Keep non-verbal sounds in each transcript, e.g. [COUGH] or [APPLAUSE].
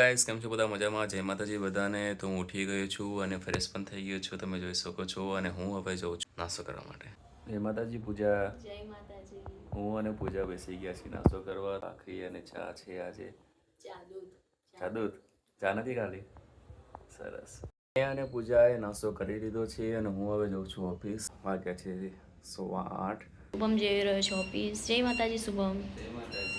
Guys કેમ છો બધા? મજામાં? જય માતાજી બધાને. તો હું ઉઠી ગયો છું અને ફ્રેશ પણ થઈ ગયો છું. તમે જોઈ શકો છો અને હું હવે જઉં છું નાસ્તો કરવા માટે. જય માતાજી પૂજા. જય માતાજી. હું અને પૂજા બેસી ગયા છીએ નાસ્તો કરવા. ભાખરી અને ચા છે આજે. ચા દૂધ ચા દૂધ ચા નથી ખાલી સરસ. મેં અને પૂજાએ નાસ્તો કરી લીધો છે અને હું હવે જઉં છું ઓફિસ. વાગ્યા છે સવા આઠ. શુભમ જઈ રહ્યો છે ઓફિસ. જય માતાજી શુભમ. જય માતાજી.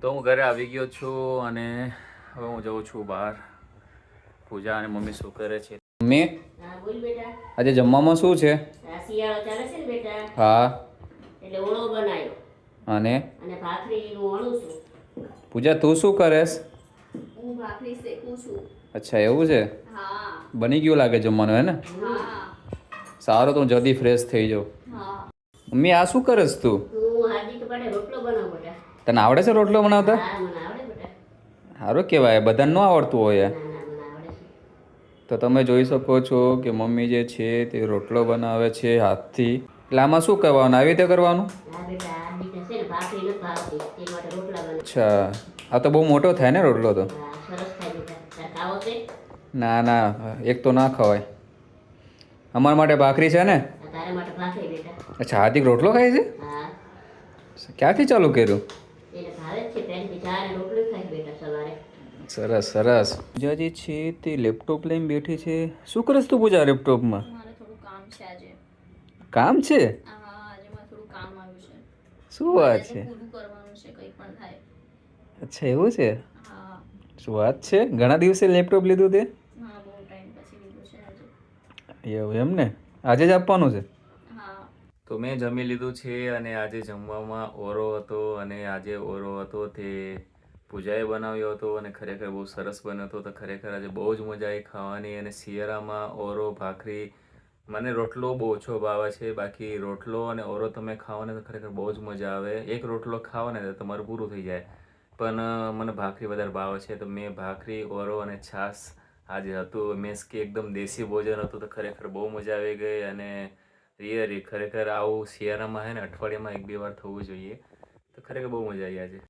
તો હું ઘરે આવી ગયો છું અને હવે હું જઉં છું બહાર. પૂજા અને મમ્મી શું કરે છે? મમ્મી? હા બોલ બેટા. આજે જમવામાં શું છે? શિયાળો ચાલે છે ને બેટા. હા. એટલે ઓળો બનાવ્યો અને? પૂજા તું શું કરેસ હું ભાખરી શેકું છું. અચ્છા એવું છે? હા. બની ગયું લાગે જમવાનું હે ને? હા. સારું તો હું જલ્દી ફ્રેશ થઈ જાઉં. હા. મમ્મી આ શું કરેશ તું? રોટલો બનાવ તને આવડે છે રોટલો બનાવતા? સારું કહેવાય બધાને ન આવડતું હોય તો તમે જોઈ શકો છો કે મમ્મી જે છે તે રોટલો બનાવે છે હાથથી. એટલે આમાં શું કરવાનું? આવી રીતે કરવાનું? અચ્છા. આ તો બહુ મોટો થાય ને રોટલો તો? ના ના એક તો ના ખવાય. અમારા માટે ભાખરી છે ને? અચ્છા હાર્દિક રોટલો ખાય છે? ક્યાંથી ચાલુ કર્યું? સરસ સરસ. પૂજા જે છે તે લેપટોપ લઈને બેઠી છે. શું કરસ તું પૂજા લેપટોપમાં? મારે કામ છે આજે. કામ છે? હા આજે મારે થોડું કામ આવ્યું છે. શું વાત છે? પૂરું કરવાનું છે કંઈ પણ થાય. અચ્છા એવું છે? શું વાત છે? ઘણા દિવસે લેપટોપ લીધું તે? હા બહુ ટાઈમ પછી લીધું છે આજે. એવું એમ ને? આજે જ આપવાનું છે? હા તો મેં જમી લીધું છે અને આજે જમવામાં ઓરો હતો અને આજે ઓરો હતો તે પૂજાએ બનાવ્યો હતો અને ખરેખર બહુ સરસ બન્યો હતો. તો ખરેખર આજે બહુ જ મજા આવી ખાવાની અને શિયાળામાં ઓરો, ભાખરી મને રોટલો બહુ ઓછો ભાવે છે. બાકી રોટલો અને ઓરો તમે ખાઓ ને તો ખરેખર બહુ જ મજા આવે. એક રોટલો ખાઓ ને તો તમારું પૂરું થઈ જાય. પણ મને ભાખરી વધારે ભાવે છે. તો મેં ભાખરી, ઓરો અને છાશ આજે હતું. મીન્સ કે એકદમ દેશી ભોજન હતું તો ખરેખર બહુ મજા આવી ગઈ અને રિયલી ખરેખર આવું શિયાળામાં હે ને અઠવાડિયામાં એક બે વાર થવું જોઈએ. તો ખરેખર બહુ મજા આવી આજે.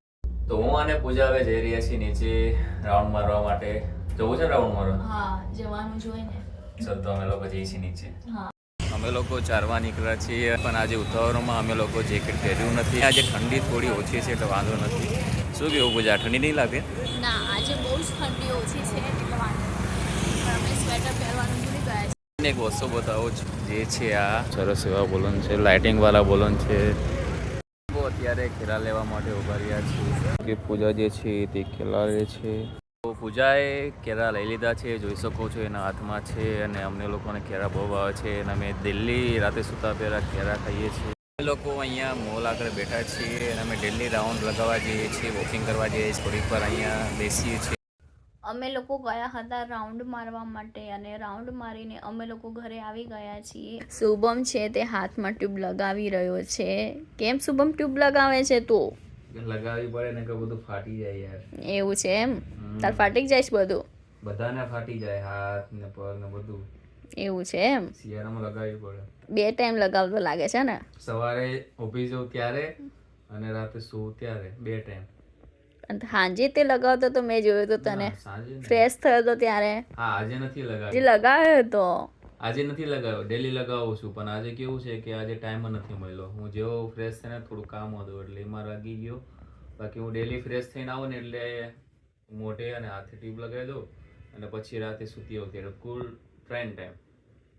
તો હું અને પૂજા હવે જઈ રહ્યા છીએ નીચે રાઉન્ડ મારવા માટે. જવું છે રાઉન્ડ મારવા? હા જવાનું જોઈને ચાલ તો અમે લોકો જઈએ છીએ નીચે. અમે લોકો ચારવા નીકળ્યા છીએ પણ આજે ઉતાવળમાં અમે લોકો જેકેટ પહેર્યું નથી. આજે ઠંડી થોડી ઓછી છે એટલે વાંધો નથી. શું કેવું પૂજા ઠંડી નહીં લાગે? ના આજે બહુ જ ઠંડી ઓછી છે એટલે વાંધો અમે સ્વેટર પહેરવાનું ભૂલી એક વસ્તુ બતાવો છું. જે છે આ સરસ એવા બોલન છે લાઇટિંગ વાળા બોલન છે. અત્યારે ખેલા લેવા માટે ઊભા રહ્યા છે કે પૂજા જે છે તે ખેલા લે છે. તો પૂજાએ કેરા લઈ લીધા છે જોઈ શકો છો એના હાથમાં છે અને અમને લોકોને કેરા બહુ ભાવે છે અને અમે દિલ્હી રાતે સૂતા પહેલાં કેરા ખાઈએ છીએ. અમે લોકો અહીંયા મોલ આગળ બેઠા છીએ અને અમે ડેલી રાઉન્ડ લગાવવા જઈએ છીએ વોકિંગ કરવા જઈએ છીએ થોડીક વાર અહીંયા બેસીએ છીએ. અમે લોકો ગયા હતા રાઉન્ડ મારવા માટે અને રાઉન્ડ મારીને અમે લોકો ઘરે આવી ગયા છીએ. શુભમ છે તે હાથમાં ટ્યુબ લગાવી રહ્યો છે. કેમ શુભમ ટ્યુબ લગાવે છે તો? લગાવી પડે ને કે બધું ફાટી જાય યાર. એવું છે એમ? તાર ફાટી જાય છે બધું? બધાને ફાટી જાય હાથ ને પગ ને બધું. એવું છે એમ? શિયાળામાં લગાવી પડે. બે ટાઈમ લગાવતો લાગે છે ને? સવારે ઊભી જઉં ત્યારે અને રાતે સૂવું ત્યારે બે ટાઈમ. અને સાંજે તે લગાવતો તો મેં જોયો તો તને. ફ્રેશ થયો તો ત્યારે. હા આજે નથી લગાવ્યો. જે લગાવ્યો તો. આજે નથી લગાવ્યો ડેલી લગાવું છું પણ આજે કેવું છે કે આજે ટાઈમ નથી મળ્યો. હું જેવો ફ્રેશ થઈને થોડું કામ હતું એટલે એમાં લાગી ગયો. બાકી હું ડેલી ફ્રેશ થઈને આવું ને એટલે મોઢે અને હાથે ટ્યુબ લગાવી દઉં અને પછી રાતે સૂતી આવતી એટલે કુલ ટ્રેન ટાઈમ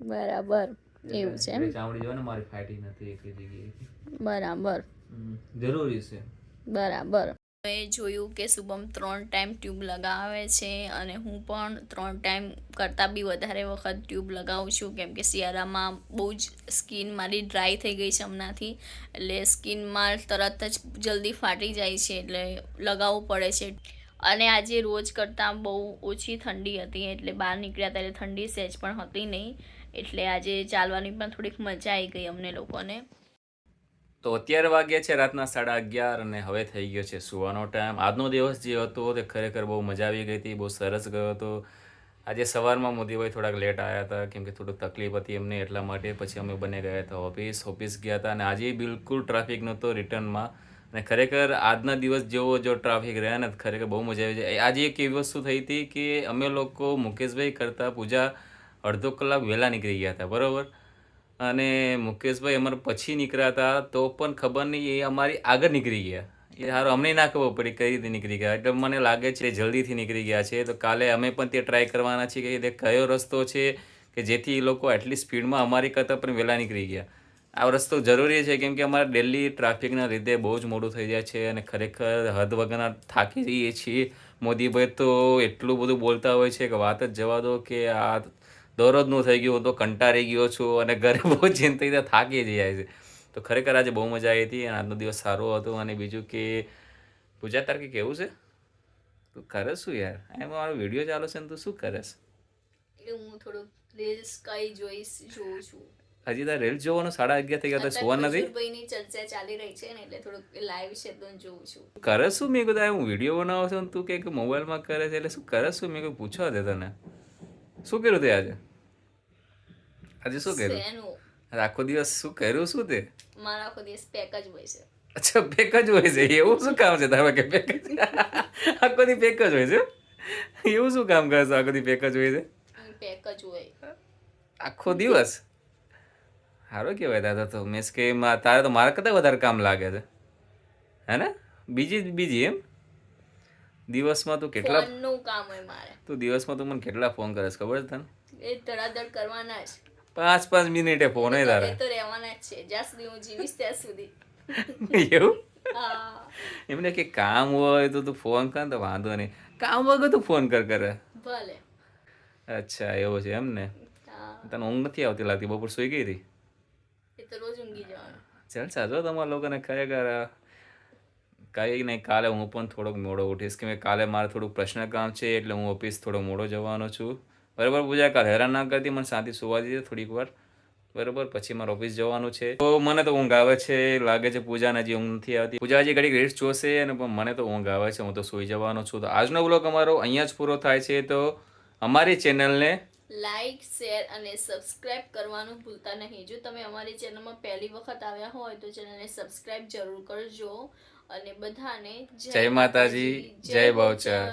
બરાબર એવું છે ચામડી જોવા ને મારી ફાટી નથી એક જગ્યાએ બરાબર. જરૂરી છે. બરાબર. મેં જોયું કે શુભમ ત્રણ ટાઈમ ટ્યુબ લગાવે છે અને હું પણ ત્રણ ટાઈમ કરતાં બી વધારે વખત ટ્યુબ લગાવું છું. કેમ કે શિયાળામાં બહુ જ સ્કિન મારી ડ્રાય થઈ ગઈ છે હમણાંથી. એટલે સ્કિનમાં તરત જ જલ્દી ફાટી જાય છે એટલે લગાવવું પડે છે. અને આજે રોજ કરતાં બહુ ઓછી ઠંડી હતી. એટલે બહાર નીકળ્યા ત્યારે ઠંડી સહેજ પણ હતી નહીં. એટલે આજે ચાલવાની પણ થોડીક મજા આવી ગઈ અમને લોકોને. તો અત્યારે વાગ્યા છે રાતના સાડા અગિયાર અને હવે થઈ ગયો છે સુવાનો ટાઈમ. આજનો દિવસ જે હતો તે ખરેખર બહુ મજા આવી ગઈ હતી, બહુ સરસ ગયો હતો. આજે સવારમાં મોદીભાઈ થોડાક લેટ આવ્યા હતા, કેમ કે થોડુંક તકલીફ હતી એમને એટલા માટે. પછી અમે બંને ગયા હતા ઓફિસ ઓફિસ ગયા હતા અને આજે બિલકુલ ટ્રાફિક નહોતો રિટર્નમાં અને ખરેખર આજના દિવસ જેવો જો ટ્રાફિક રહ્યા ને ખરેખર બહુ મજા આવી જાય. આજે એક એવી વસ્તુ થઈ હતી કે અમે લોકો મુકેશભાઈ કરતાં પૂજા અડધો કલાક વહેલા નીકળી ગયા હતા, બરાબર? અને મુકેશભાઈ અમારે પછી નીકળ્યા હતા, તો પણ ખબર નહીં, એ અમારી આગળ નીકળી ગયા. એ સારું અમને ના ખબર પડી કઈ રીતે નીકળી ગયા. એટલે મને લાગે છે જલ્દીથી નીકળી ગયા છે. તો કાલે અમે પણ તે ટ્રાય કરવાના છીએ કે તે કયો રસ્તો છે કે જેથી એ લોકો એટલી સ્પીડમાં અમારી કરતાં પણ વહેલા નીકળી ગયા. આ રસ્તો જરૂરી છે, કેમ કે અમારે ડેલી ટ્રાફિકના લીધે બહુ જ મોડું થઈ જાય છે અને ખરેખર હદ વગરના થાકી જઈએ છીએ. મોદીભાઈ તો એટલું બધું બોલતા હોય છે કે વાત જ જવા દો કે આ દરરોજનું થઈ ગયું તો કંટાળી ગયો છું અને ઘરે બહુ [LAUGHS] ચિંતિત થાકી જાય છે. તો ખરેખર આજે બહુ મજા આવી હતી અને આજનો દિવસ સારો હતો અને બીજું કે પૂજા તાર કે કેવું છે? તું કરે શું યાર? એમાં મારો વીડિયો ચાલુ છે ને તું શું કરે એટલે હું થોડુંક રીલ્સ કઈ જોઈશ જોઉં છું. હજી તાર રીલ્સ જોવાનું સાડા અગિયાર થઈ ગયા તો સુવા નથી? ચર્ચા ચાલી રહી છે ને એટલે થોડુંક લાઈવ છે તો જોઉં છું. કરે શું? મેં કીધું હું વીડિયો બનાવું છું તું કે મોબાઈલમાં કરે છે. એટલે શું કરે શું? મેં કીધું પૂછવા દે તને. શું કર્યું તે આજે? આજે શું કર્યું? આખો દિવસ શું કર્યું શું તે? મારો આખો દિવસ પેક જ હોય છે. અચ્છા પેક જ હોય છે? એવું શું કામ છે તારા કે પેક જ? આખો દી પેક જ હોય છે? એવું શું કામ કરે છે? આખો દી પેક જ હોય છે? પેક જ હોય. આખો દિવસ? સારો કહેવાય દાદા તો. મીન્સ કે મા- તારે તો મારા કરતાં વધારે કામ લાગે છે. હે ને? બીજી બીજી એમ? દિવસમાં તું કેટલા કામ હોય મારે. તું દિવસમાં તું મને કેટલા ફોન કરે છે? ખબર છે તને? એ ધડાધડ કરવાના જ. પાંચ પાંચ મિનિટે ફોન એ તારે. તો રહેવાના જ છે. જ્યાં સુધી હું જીવીશ ત્યાં સુધી. એવું? એમને કે કામ હોય તો તું ફોન કર તો વાંધો નહીં. કામ વગર તું ફોન કર કરે. ભલે. અચ્છા એવું છે એમ ને? તને ઊંઘ નથી આવતી લાગતી? બપોર સુઈ ગઈ હતી? એ તો રોજ ઊંઘી જવાનું. ચાલ સાચો તમારા લોકોને ખરેખર કઈ કંઈ નહીં કાલે હું પણ થોડોક મોડો ઉઠીશ. કે મેં કાલે મારે થોડુંક પ્રશ્ન કામ છે એટલે હું ઓફિસ થોડો મોડો જવાનો છું. બરાબર પૂજા કાલ હેરાન ના કરતી મને શાંતિ સુવા દીધી થોડીક વાર. બરાબર પછી મારે ઓફિસ જવાનું છે. તો મને તો ઊંઘ આવે છે લાગે છે પૂજાને હજી ઊંઘ નથી આવતી. પૂજા હજી ઘડીક રેસ્ટ જોશે અને પણ મને તો ઊંઘ આવે છે હું તો સૂઈ જવાનો છું. તો આજનો બ્લોગ અમારો અહીંયા જ પૂરો થાય છે. તો અમારી ચેનલને લાઈક શેર અને સબસ્ક્રાઇબ કરવાનું ભૂલતા નહીં. જો તમે અમારી ચેનલમાં પહેલી વખત આવ્યા હોય તો ચેનલને સબસ્ક્રાઇબ જરૂર કરજો. અને બધાને જય માતાજી, જય ભાવચર.